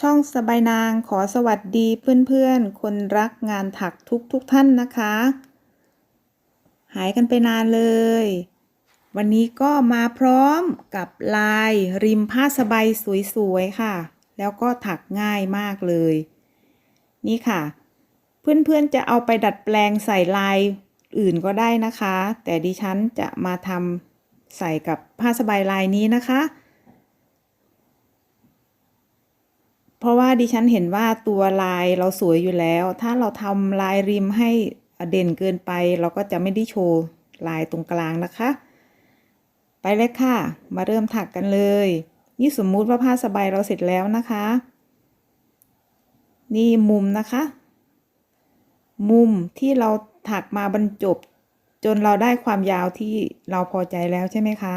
ช่องสบายนางขอสวัสดีเพื่อนๆ คนรักงานถักทุกทุกๆท่านนะคะ หายกันไปนานเลย วันนี้ก็มาพร้อมกับลายริมผ้าสบายสวยๆ ค่ะ แล้วก็ถักง่ายมากเลย นี่ค่ะ เพื่อนๆจะเอาไปดัดแปลงใส่ลายอื่นก็ได้นะคะ แต่ดิฉันจะมาทำใส่กับผ้าสบายลายนี้นะคะ เพราะว่าดิฉันเห็นว่าตัวลายเราสวยอยู่แล้ว ถ้าเราทำลายริมให้เด่นเกินไป เราก็จะไม่ได้โชว์ลายตรงกลางนะคะ ไปเลยค่ะ มาเริ่มถักกันเลย นี่สมมุติว่าผ้าสบายเราเสร็จแล้วนะคะ นี่มุมนะคะ มุมที่เราถักมาบรรจบ จนเราได้ความยาวที่เราพอใจแล้วใช่ไหมคะ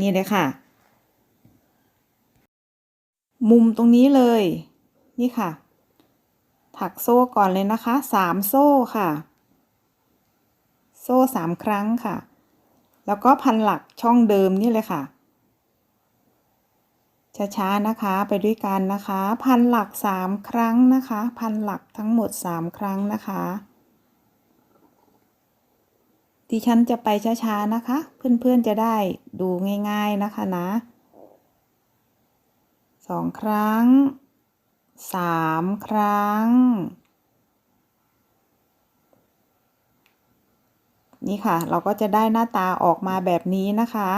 นี่เลยค่ะ มุมตรงนี้เลย นี่ค่ะ ถักโซ่ก่อนเลยนะคะสามโซ่ค่ะ โซ่สามครั้งค่ะ แล้วก็พันหลักช่องเดิมนี่เลยค่ะช้าๆนะคะไปด้วยกันนะคะ พันหลักสามครั้งนะคะ พันหลักทั้งหมดสามครั้งนะคะดิฉันจะไปช้าๆนะคะ เพื่อนๆจะได้ดูง่าย ๆนะคะนะ องครั้งสามครั้ง นี่ค่ะ เราก็จะได้หน้าตาออกมาแบบนี้นะคะ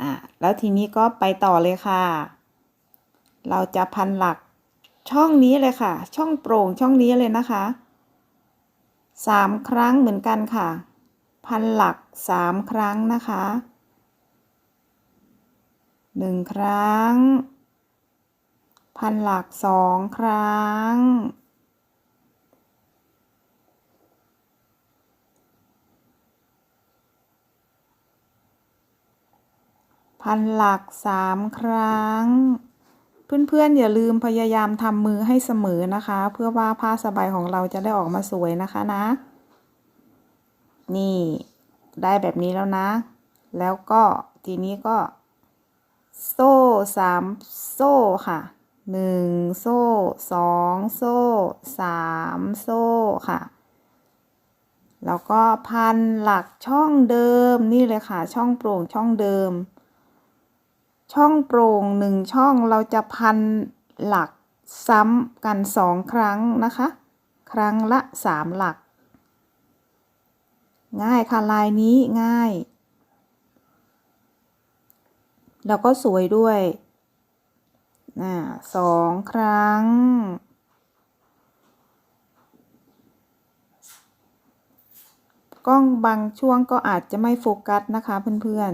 อะแล้วทีนี้ก็ไปต่อเลยค่ะ เราจะพันหลักช่องนี้เลยค่ะ ช่องโปร่งช่องนี้เลยนะคะสามครั้งเหมือนกันค่ะ พันหลักสามครั้งนะคะ หนึ่งครั้ง พันหลักสองครั้ง พันหลักสามครั้ง เพื่อนๆ อย่าลืมพยายามทำมือให้เสมอนะคะ เพื่อว่าผ้าสบายของเราจะได้ออกมาสวยนะคะนะ นี่ได้แบบนี้แล้วนะ แล้วก็ทีนี้ก็ โซ่สามโซ่ค่ะหนึ่งโซ่สองโซ่สามโซ่ค่ะ แล้วก็พันหลักช่องเดิมนี่เลยค่ะ ช่องโปร่งช่องเดิม ช่องโปร่งหนึ่งช่องเราจะพันหลักซ้ำกันสองครั้งนะคะ ครั้งละสามหลัก ง่ายค่ะลายนี้ง่าย แล้วก็สวยด้วยอ่าสองครั้ง กล้องบางช่วงก็อาจจะไม่โฟกัสนะคะเพื่อน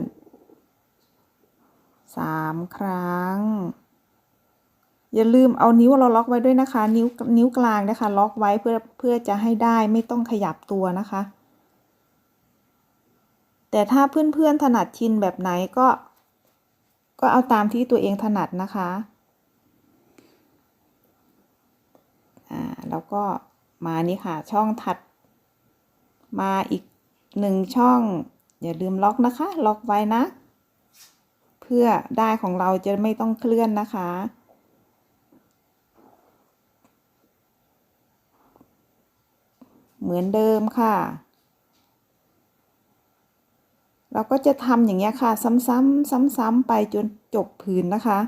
ๆสามครั้ง อย่าลืมเอานิ้วเราล็อกไว้ด้วยนะคะ นิ้วนิ้วกลางนะคะ ล็อกไว้เพื่อเพื่อจะให้ได้ไม่ต้องขยับตัวนะคะ แต่ถ้าเพื่อนๆถนัดชินแบบไหนก็ ก็เอาตามที่ตัวเองถนัดนะคะ อ่า แล้วก็มานี่ค่ะ ช่องถัด มาอีกหนึ่งช่อง อย่าลืมล็อกนะคะ ล็อกไว้นะ เพื่อได้ของเราจะไม่ต้องเคลื่อนนะคะ เหมือนเดิมค่ะ เราก็จะทำอย่างเงี้ยค่ะ ซ้ำๆซ้ำๆไปจนจบผืนนะคะ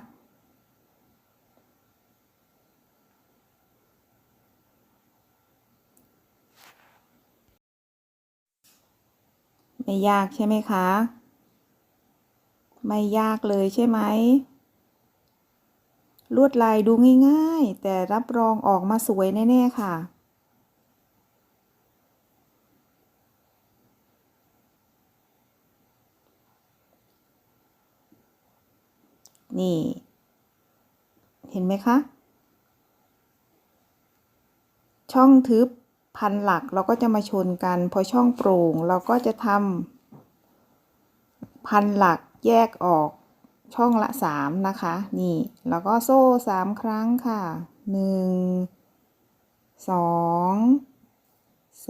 ไม่ยากใช่ไหมคะ ไม่ยากเลยใช่ไหมลวดลายดูง่ายๆ แต่รับรองออกมาสวยแน่ ๆ ค่ะ นี่ เห็นไหมคะ ช่องทึบพันหลักเราก็จะมาชนกัน พอช่องโปร่งเราก็จะทำพันหลักแยกออกช่องละสามนะคะ นี่ แล้วก็โซ่สามครั้งค่ะหนึ่งสอง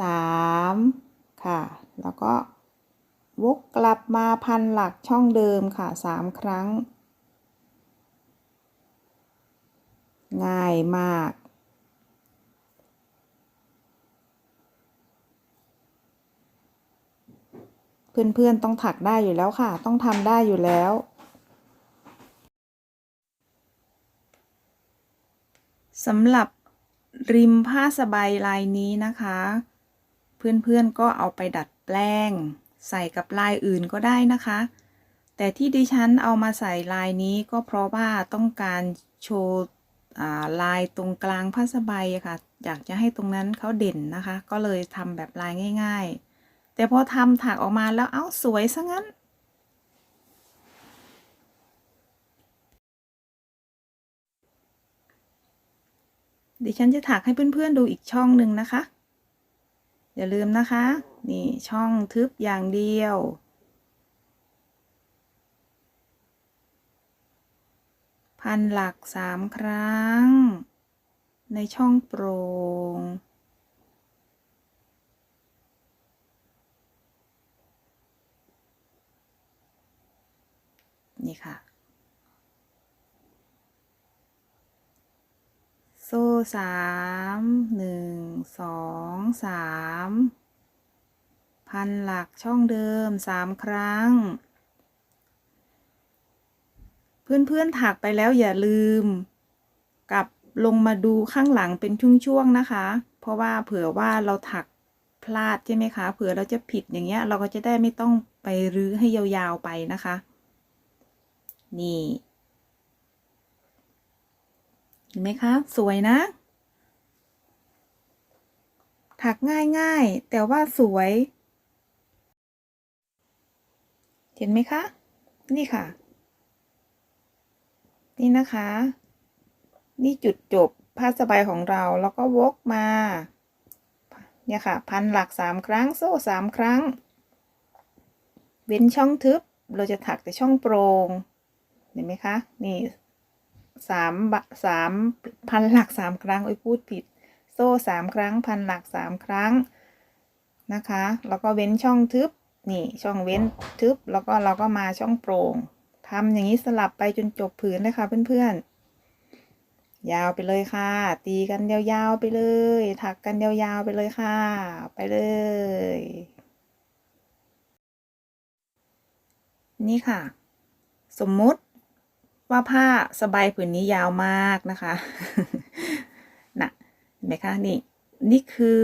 สามค่ะ แล้วก็วกกลับมาพันหลักช่องเดิมค่ะสามครั้ง ง่ายมาก เพื่อนๆต้องถักได้อยู่แล้วค่ะ ต้องทำได้อยู่แล้วสำหรับริมผ้าสบายลายนี้นะคะ เพื่อนๆก็เอาไปดัดแปลง ใส่กับลายอื่นก็ได้นะคะ แต่ที่ดิฉันเอามาใส่ลายนี้ก็เพราะว่าต้องการโชว์ ลายตรงกลางผ้าสบายค่ะ อยากจะให้ตรงนั้นเขาเด่นนะคะ ก็เลยทำแบบลายง่าย ๆ แต่พอทำถักออกมาแล้วเอ้าสวยซะงั้นดิฉันจะถักให้เพื่อนๆดูอีกช่องหนึ่งนะคะ อย่าลืมนะคะ นี่ช่องทึบอย่างเดียว พันหลักสามครั้ง ในช่องโปร่งนี่ค่ะ โซ่สามหนึ่งสองสามพันหลักช่องเดิมสามครั้ง เพื่อนๆถักไปแล้วอย่าลืม กลับลงมาดูข้างหลังเป็นช่วงๆนะคะ เพราะว่าเผื่อว่าเราถักพลาดใช่ไหมคะ เผื่อเราจะผิดอย่างเงี้ย เราก็จะได้ไม่ต้องไปรื้อให้ยาวๆไปนะคะ นี่ เห็นไหมคะ สวยนะ ถักง่ายๆ แต่ว่าสวย เห็นไหมคะ นี่ค่ะ นี่นะคะ นี่จุดจบผ้าสบายของเราแล้วก็วกมา เนี่ยค่ะ พันหลักสามครั้งโซ่สามครั้ง เว้นช่องทึบ เราจะถักแต่ช่องโปร่งเห็นไหมคะ นี่สามบะสามพันหลักสามครั้งโอ้ยพูดผิด โซ่สามครั้ง พันหลักสามครั้งนะคะ แล้วก็เว้นช่องทึบ นี่ช่องเว้นทึบ แล้วก็เราก็มาช่องโปร่ง ทำอย่างนี้สลับไปจนจบผืนเลยค่ะเพื่อนๆ ยาวไปเลยค่ะ ตีกันยาวๆไปเลย ถักกันยาวๆไปเลยค่ะ ไปเลย นี่ค่ะ สมมุติว่าผ้าสบายผืนนี้ยาวมากนะคะนะเห็นไหมคะนี่นี่คือ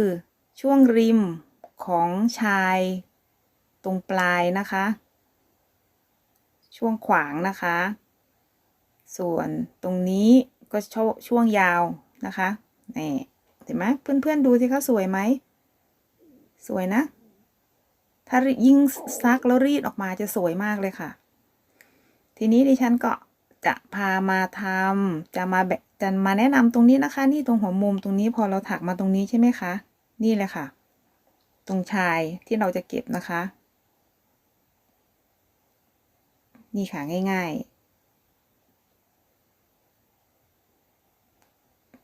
ช่วงริมของชายตรงปลายนะคะ ช่วงขวางนะคะ ส่วนตรงนี้ก็ชช่วงยาวนะคะนี่เห็นไหมเพื่อนๆดูสิคะสวยไหม สวยนะ ถ้ายิ่งซักแล้วรีดออกมาจะสวยมากเลยค่ะ ทีนี้ดิฉันก็จะพามาทำจะมาแบบจะมาแนะนำตรงนี้นะคะ นี่ตรงหัวมุมตรงนี้พอเราถักมาตรงนี้ใช่ไหมคะ นี่เลยค่ะ ตรงชายที่เราจะเก็บนะคะ นี่ค่ะง่ายๆ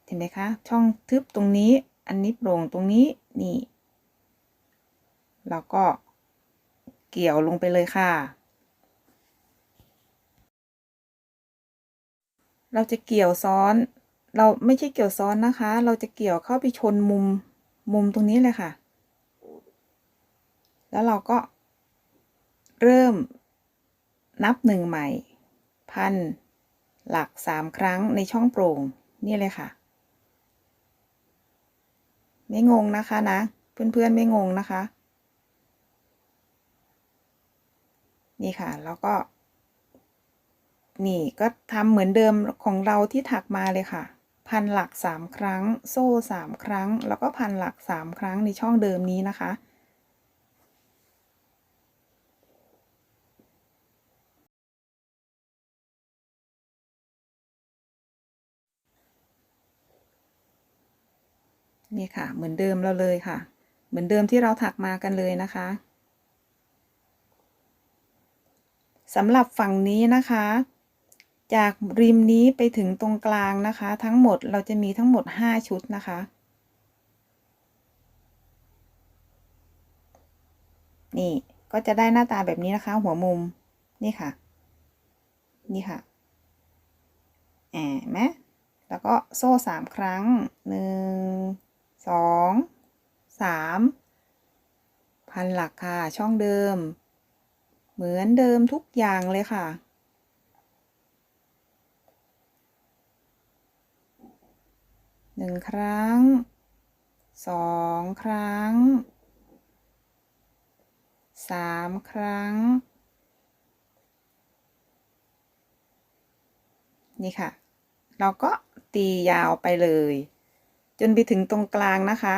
เห็นไหมคะ ช่องทึบตรงนี้ อันนี้โปร่งตรงนี้ นี่ แล้วก็เกี่ยวลงไปเลยค่ะ เราจะเกี่ยวซ้อน เราไม่ใช่เกี่ยวซ้อนนะคะ เราจะเกี่ยวเข้าไปชนมุม มุมตรงนี้เลยค่ะ แล้วเราก็เริ่ม นับหนึ่งใหม่ พัน หลักสามครั้งในช่องโปร่ง นี่เลยค่ะ ไม่งงนะคะนะ เพื่อนๆไม่งงนะคะ นี่ค่ะ แล้วก็ นี่ก็ทำเหมือนเดิมของเราที่ถักมาเลยค่ะ พันหลักสามครั้ง โซ่สามครั้ง แล้วก็พันหลักสามครั้งในช่องเดิมนี้นะคะ นี่ค่ะ เหมือนเดิมเราเลยค่ะ เหมือนเดิมที่เราถักมากันเลยนะคะสำหรับฝั่งนี้นะคะ จากริมนี้ไปถึงตรงกลางนะคะ ทั้งหมดเราจะมีทั้งหมด 5 ชุดนะคะ นี่ก็จะได้หน้าตาแบบนี้นะคะ หัวมุมนี่ค่ะ นี่ค่ะแอบไหมแล้วก็โซ่สามครั้งหนึ่ง สองสามพันหลักค่ะ ช่องเดิม เหมือนเดิมทุกอย่างเลยค่ะ หนึ่งครั้ง สองครั้ง สามครั้ง นี่ค่ะ เราก็ตียาวไปเลย จนไปถึงตรงกลางนะคะ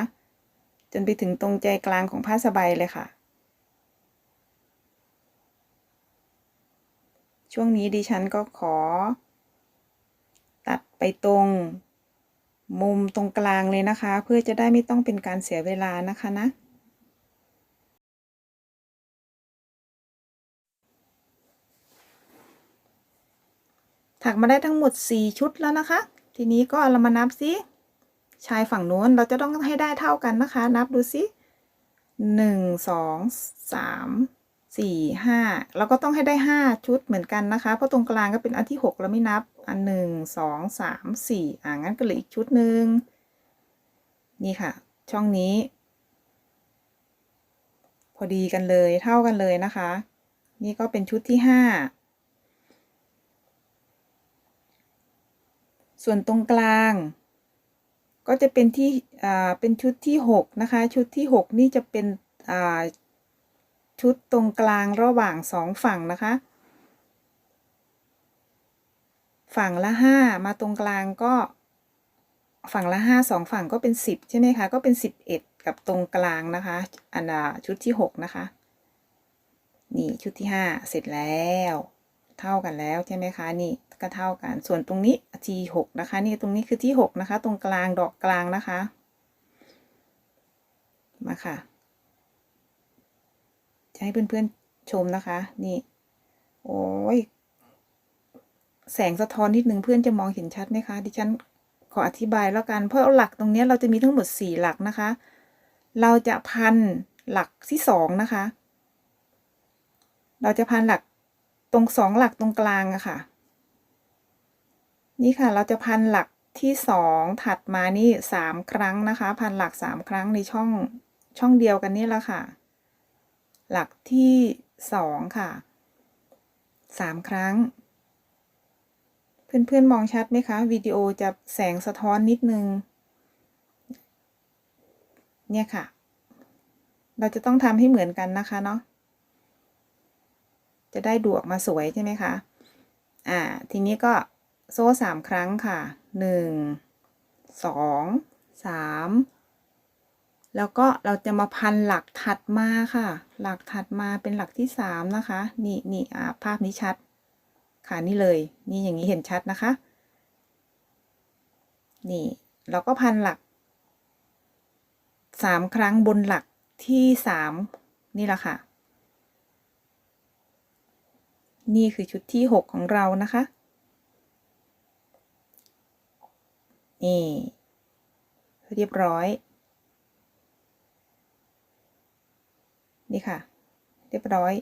จนไปถึงตรงใจกลางของผ้าสบายเลยค่ะ ช่วงนี้ดิฉันก็ขอ ตัดไปตรงมุมตรงกลางเลยนะคะ เพื่อจะได้ไม่ต้องเป็นการเสียเวลานะคะนะถักมาได้ทั้งหมด 4 ชุดแล้วนะคะ ทีนี้ก็เรามานับซิ ชายฝั่งโน้นเราจะต้องให้ได้เท่ากันนะคะ นับดูซิหนึ่งสองสามสี่ห้าเราก็ต้องให้ได้ห้าชุดเหมือนกันนะคะ เพราะตรงกลางก็เป็นอันที่หกเราไม่นับ อันหนึ่งสองสามสี่อ่างั้นก็เหลืออีกชุดหนึ่งนี่ค่ะ ช่องนี้ พอดีกันเลยเท่ากันเลยนะคะ นี่ก็เป็นชุดที่ห้าส่วนตรงกลาง ก็จะเป็นที่อ่าเป็นชุดที่หกนะคะ ชุดที่หกนี่จะเป็นอ่าชุดตรงกลางระหว่างสองฝั่งนะคะ ฝั่งละห้ามาตรงกลางก็ฝั่งละห้าสองฝั่งก็เป็นสิบใช่ไหมคะ ก็เป็นสิบเอ็ดกับตรงกลางนะคะ อันอ่าชุดที่หกนะคะ นี่ชุดที่ห้าเสร็จแล้ว เท่ากันแล้วใช่ไหมคะนี่ก็เท่ากัน ส่วนตรงนี้ทีหกนะคะ นี่ตรงนี้คือที่หกนะคะ ตรงกลางดอกกลางนะคะ มาค่ะจะให้เพื่อนๆชมนะคะ นี่ โอ้ยแสงสะท้อนนิดนึงเพื่อนจะมองเห็นชัดไหมคะ ดิฉันขออธิบายแล้วกัน เพราะหลักตรงนี้เราจะมีทั้งหมดสี่หลักนะคะ เราจะพันหลักที่สองนะคะ เราจะพันหลัก รงสองหลักตรงกลางอะค่ะ นี่ค่ะเราจะพันหลักที่สองถัดมานี่สามครั้งนะคะ พันหลักสามครั้งในช่องช่องเดียวกันนี่แหละค่ะ หลักที่สองค่ะสามครั้ง เพื่อนๆมองชัดไหมคะวิดีโอจะแสงสะท้อนนิดนึง เนี่ยค่ะ เราจะต้องทำให้เหมือนกันนะคะเนาะ จะได้ดูออกมาสวยใช่ไหมคะอ่าทีนี้ก็โซ่สามครั้งค่ะหนึ่งสองสามแล้วก็เราจะมาพันหลักถัดมาค่ะ หลักถัดมาเป็นหลักที่สามนะคะ นี่นี่อ่าภาพนี้ชัด ค่ะนี่เลย นี่อย่างนี้เห็นชัดนะคะ นี่ เราก็พันหลักสามครั้งบนหลักที่สามนี่แหละค่ะ นี่คือชุดที่หกของเรานะคะ นี่ เรียบร้อย นี่ค่ะ เรียบร้อย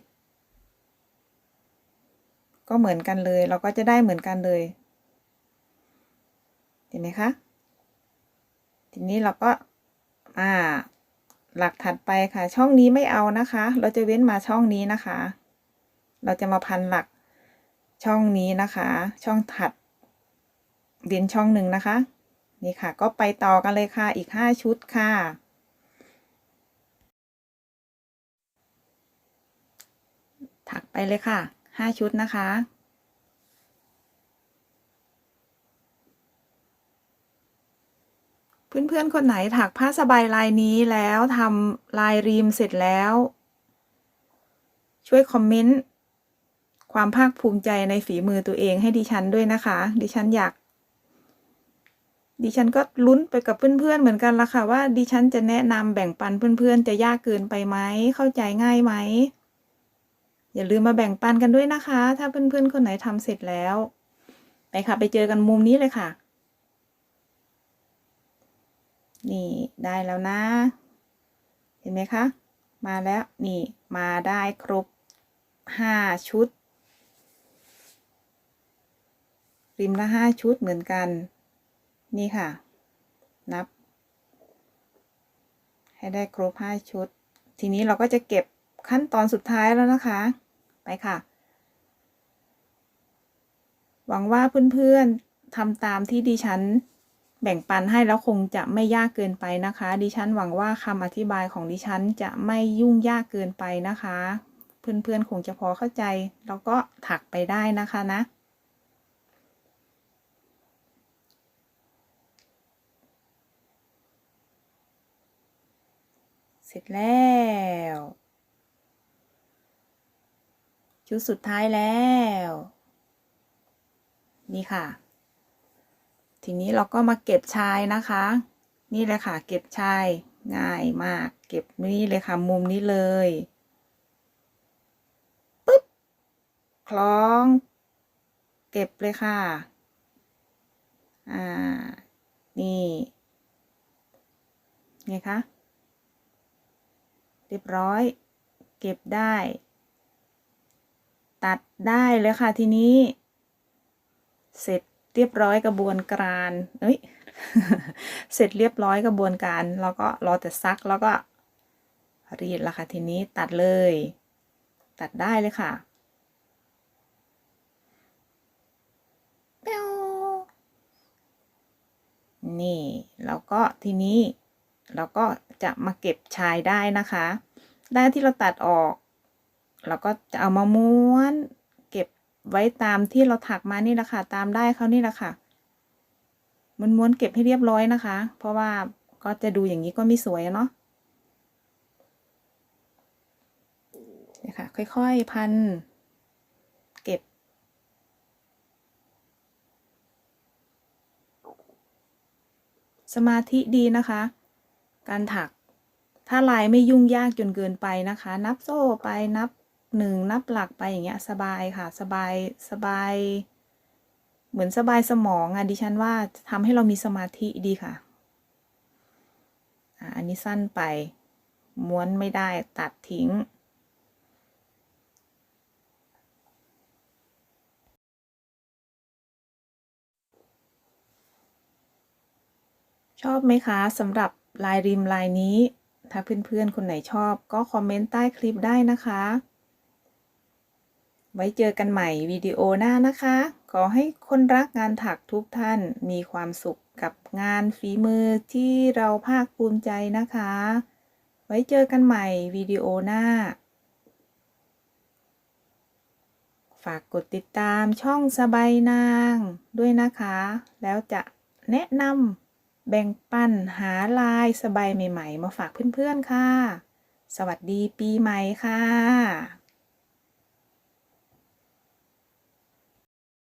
ก็เหมือนกันเลย เราก็จะได้เหมือนกันเลย เห็นไหมคะ ทีนี้เราก็ อ่า หลักถัดไปค่ะ ช่องนี้ไม่เอานะคะ เราจะเว้นมาช่องนี้นะคะ เราจะมาพันหลักช่องนี้นะคะ ช่องถัดเว้นช่องหนึ่งนะคะ นี่ค่ะ ก็ไปต่อกันเลยค่ะ อีกห้าชุดค่ะ ถักไปเลยค่ะห้าชุดนะคะเพื่อนๆ คนไหนถักผ้าสบายลายนี้แล้วทำลายรีมเสร็จแล้ว ช่วยคอมเมนต์ ความภาคภูมิใจในฝีมือตัวเองให้ดิฉันด้วยนะคะ ดิฉันอยาก ดิฉันก็ลุ้นไปกับเพื่อนๆเหมือนกันละค่ะว่า ดิฉันจะแนะนำแบ่งปันเพื่อนๆ จะยากเกินไปไหมเข้าใจง่ายไหมอย่าลืมมาแบ่งปันกันด้วยนะคะ ถ้าเพื่อนๆคนไหนทำเสร็จแล้วไปค่ะ ไปเจอกันมุมนี้เลยค่ะ นี่ได้แล้วนะ เห็นไหมคะ มาแล้วนี่มาได้ครบห้าชุด ริมละห้าชุดเหมือนกัน นี่ค่ะ นับ ให้ได้ครบห้าชุด ทีนี้เราก็จะเก็บขั้นตอนสุดท้ายแล้วนะคะ ไปค่ะ หวังว่าเพื่อนๆทำตามที่ดิฉันแบ่งปันให้แล้วคงจะไม่ยากเกินไปนะคะ ดิฉันหวังว่าคำอธิบายของดิฉันจะไม่ยุ่งยากเกินไปนะคะ เพื่อนๆคงจะพอเข้าใจ แล้วก็ถักไปได้นะคะนะ ร็จแล้ว ชุดสุดท้ายแล้ว นี่ค่ะ ทีนี้เราก็มาเก็บชายนะคะ นี่เลยค่ะ เก็บชายง่ายมาก เก็บนี่เลยค่ะ มุมนี้เลยปึ๊บคล้อง เก็บเลยค่ะ อ่า นี่ ไงคะ เรียบร้อย เก็บได้ ตัดได้เลยค่ะทีนี้ เสร็จเรียบร้อยกระบวนการเอ้ย เสร็จเรียบร้อยกระบวนการแล้วก็รอแต่ซักแล้วก็รีดละค่ะทีนี้ตัดเลย ตัดได้เลยค่ะนี่ แล้วก็ทีนี้ เราก็จะมาเก็บชายได้นะคะได้านที่เราตัดออก เราก็จะเอามาม้วน เก็บไว้ตามที่เราถักมานี่แหละค่ะ ตามได้เขานี่แหละค่ะมันม้วนเก็บให้เรียบร้อยนะคะ เพราะว่าก็จะดูอย่างนี้ก็ไม่สวยเนาะนี่ค่ะ ค่อยๆพัน เก็บ สมาธิดีนะคะ การถัก ถ้าลายไม่ยุ่งยากจนเกินไปนะคะ นับโซ่ไปนับหนึ่งนับหลักไปอย่างเงี้ยสบายค่ะ สบายสบาย เหมือนสบายสมองอะดิฉันว่าทำให้เรามีสมาธิดีค่ะอะอันนี้สั้นไป ม้วนไม่ได้ตัดทิ้งชอบไหมคะสำหรับ ลายริมลายนี้ ถ้าเพื่อนๆคนไหนชอบก็คอมเมนต์ใต้คลิปได้นะคะ ไว้เจอกันใหม่วิดีโอหน้านะคะ ขอให้คนรักงานถักทุกท่านมีความสุขกับงานฝีมือที่เราภาคภูมิใจนะคะ ไว้เจอกันใหม่วิดีโอหน้า ฝากกดติดตามช่องสบายนางด้วยนะคะ แล้วจะแนะนำ แบ่งปันหาลายสบายใหม่ ๆ มาฝากเพื่อน ๆ ค่ะ สวัสดีปีใหม่ค่ะ